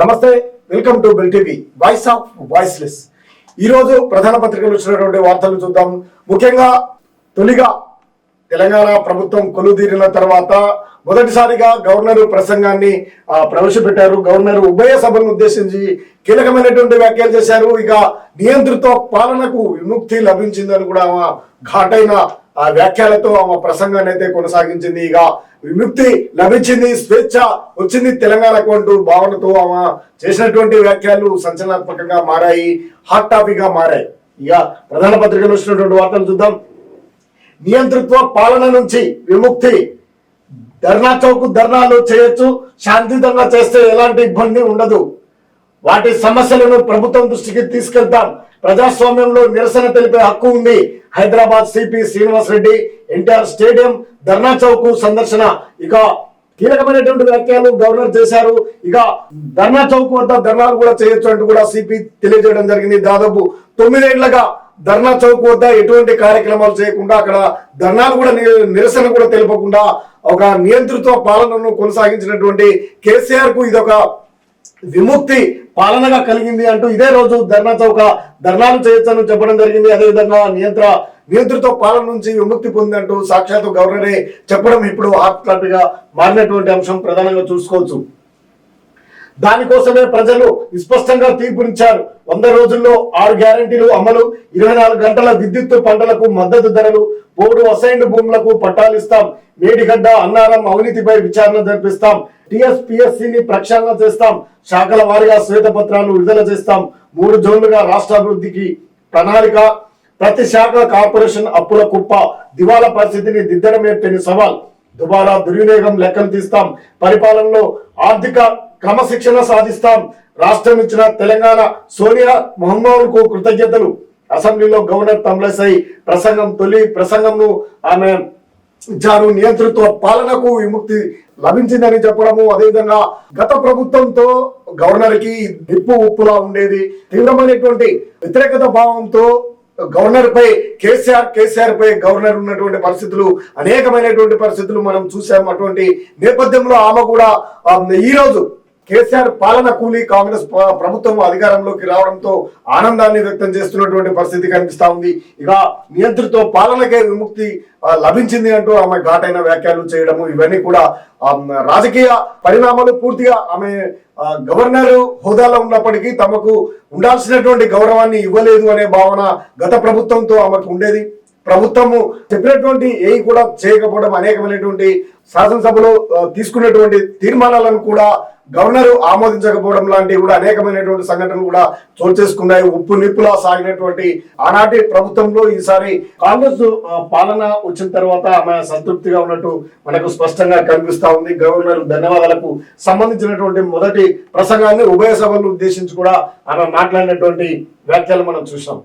నమస్తే welcome to Bill TV voice of voiceless ఈరోజు ప్రధాన పత్రికలు వచ్చినటువంటి వార్తలు చూద్దాం. ముఖ్యంగా తొలిగా తెలంగాణ ప్రభుత్వం కొలుదీరిన తర్వాత మొదటిసారిగా గవర్నర్ ప్రసంగాన్ని ప్రవేశపెట్టారు. గవర్నర్ ఉభయ సభను ఉద్దేశించి కీలకమైనటువంటి వ్యాఖ్యలు చేశారు. ఇక నియంత్రిత పాలనకు విముక్తి లభించిందని కూడా ఆమె ఘాటైన ఆ వ్యాఖ్యలతో ఆమె ప్రసంగాన్ని అయితే కొనసాగించింది. ఇక విముక్తి లభించింది స్వేచ్ఛ వచ్చింది తెలంగాణకు అంటూ భావనతో ఆమె చేసినటువంటి వ్యాఖ్యలు సంచలనాత్మకంగా మారాయి హాట్ టాపిక్గా మారాయి. ఇక ప్రధాన పత్రికలు వచ్చినటువంటి వార్తలు చూద్దాం. నియంతృత్వ పాలన నుంచి విముక్తి. ధర్నా చౌక్ ధర్నాలు చేయొచ్చు శాంతియుతంగా చేస్తే ఎలాంటి ఇబ్బంది ఉండదు. వాటి సమస్యలను ప్రభుత్వం దృష్టికి తీసుకెళ్తాం. ప్రజాస్వామ్యంలో నిరసన తెలిపే హక్కు ఉంది. Hyderabad CP Srinivas Reddy NTR stadium Dharna Chowk సందర్శన. ఇక కీలకమైనటువంటి వ్యాఖ్యలు గవర్నర్ చేశారు. ఇక ధర్నా చౌక్ వద్ద ధర్నాలు కూడా చేయొచ్చు అంటూ కూడా సిపి తెలియజేయడం జరిగింది. దాదాపు తొమ్మిదేళ్ళుగా ధర్నా చౌక్ వద్ద ఎటువంటి కార్యక్రమాలు చేయకుండా అక్కడ ధర్నాలు కూడా నిరసన కూడా తెలుపకుండా ఒక నియంత్రిత పాలనను కొనసాగించినటువంటి కేసీఆర్కు ఇదొక విముక్తి పాలనగా కలిగింది అంటూ ఇదే రోజు ధర్నా చౌక ధర్నాలు చేయొచ్చని చెప్పడం జరిగింది. అదేవిధంగా నియంత్ర నియంత్రిత పాలన నుంచి విముక్తి పొందంటూ సాక్షాత్ గవర్నరే చెప్పడం ఇప్పుడు హాట్ టాపిక్గా మారినటువంటి అంశం ప్రధానంగా చూసుకోవచ్చు. దానికోసమే ప్రజలు స్పష్టంగా తీర్పునిచ్చారు. వంద రోజుల్లో ఆరు గ్యారంటీలు అమలు ఇరవై నాలుగు గంటల విద్యుత్ పంటలకు మద్దతు ధరలు పోడు అసైన్డ్ భూములకు పట్టాలిస్తాం మేడిగడ్డ అన్నారం అవినీతిపై విచారణ జరిపిస్తాం. టిఎస్పిఎస్సిని ప్రక్షాళన చేస్తాం. శాఖల వారీగా శ్వేతపత్రాలు విడుదల చేస్తాం. మూడు జోన్లుగా రాష్ట్రాభివృద్ధికి ప్రణాళిక. ప్రతి శాఖ కార్పొరేషన్ అప్పుల కుప్ప దివాలా పరిస్థితిని దిద్దడమే పెను సవాల్. దుబారా దుర్వినియోగం లెక్కలు తీస్తాం. పరిపాలనలో ఆర్థిక క్రమశిక్షణ సాధిస్తాం. రాష్ట్రం ఇచ్చిన తెలంగాణ సోనియా మహమ్మద్కు కృతజ్ఞతలు. అసెంబ్లీలో గవర్నర్ తమిళసై ప్రసంగం తొలి ప్రసంగంను ఆమె ఇచ్చారు నియంతృత్వ పాలనకు విముక్తి లభించిందని చెప్పడము. అదేవిధంగా గత ప్రభుత్వంతో గవర్నర్కి నిప్పు ఉప్పులా ఉండేది. తీవ్రమైనటువంటి వ్యతిరేకత భావంతో గవర్నర్ పై కేసీఆర్ కేసీఆర్ పై గవర్నర్ ఉన్నటువంటి పరిస్థితులు అనేకమైనటువంటి పరిస్థితులు మనం చూసాం. అటువంటి నేపథ్యంలో ఆమె కూడా ఈ రోజు కేసీఆర్ పాలన కూలి కాంగ్రెస్ ప్రభుత్వం అధికారంలోకి రావడంతో ఆనందాన్ని వ్యక్తం చేస్తున్నటువంటి పరిస్థితి కనిపిస్తా ఉంది. ఇక నియంత్రిత పాలనకే విముక్తి లభించింది అంటూ ఆమె ఘాటైన వ్యాఖ్యలు చేయడము ఇవన్నీ కూడా రాజకీయ పరిణామాలు పూర్తిగా ఆమె గవర్నర్ హోదాలో ఉన్నప్పటికీ తమకు ఉండాల్సినటువంటి గౌరవాన్ని ఇవ్వలేదు అనే భావన గత ప్రభుత్వంతో ఆమెకు ఉండేది. ప్రభుత్వము చెప్పినటువంటి ఏవి కూడా చేయకపోవడం అనేకమైనటువంటి శాసనసభలో తీసుకున్నటువంటి తీర్మానాలను కూడా గవర్నర్ ఆమోదించకపోవడం లాంటివి కూడా అనేకమైనటువంటి సంఘటనలు కూడా చోటు చేసుకున్నాయి. ఉప్పు నిప్పులా సాగినటువంటి ఆనాటి ప్రభుత్వంలో ఈసారి కాంగ్రెస్ పాలన వచ్చిన తర్వాత ఆమె సంతృప్తిగా ఉన్నట్టు మనకు స్పష్టంగా కనిపిస్తా ఉంది. గవర్నర్ ధన్యవాదాలకు సంబంధించినటువంటి మొదటి ప్రసంగాన్ని ఉభయ సభలు ఉద్దేశించి కూడా ఆమె మాట్లాడినటువంటి వ్యాఖ్యలు మనం చూసాం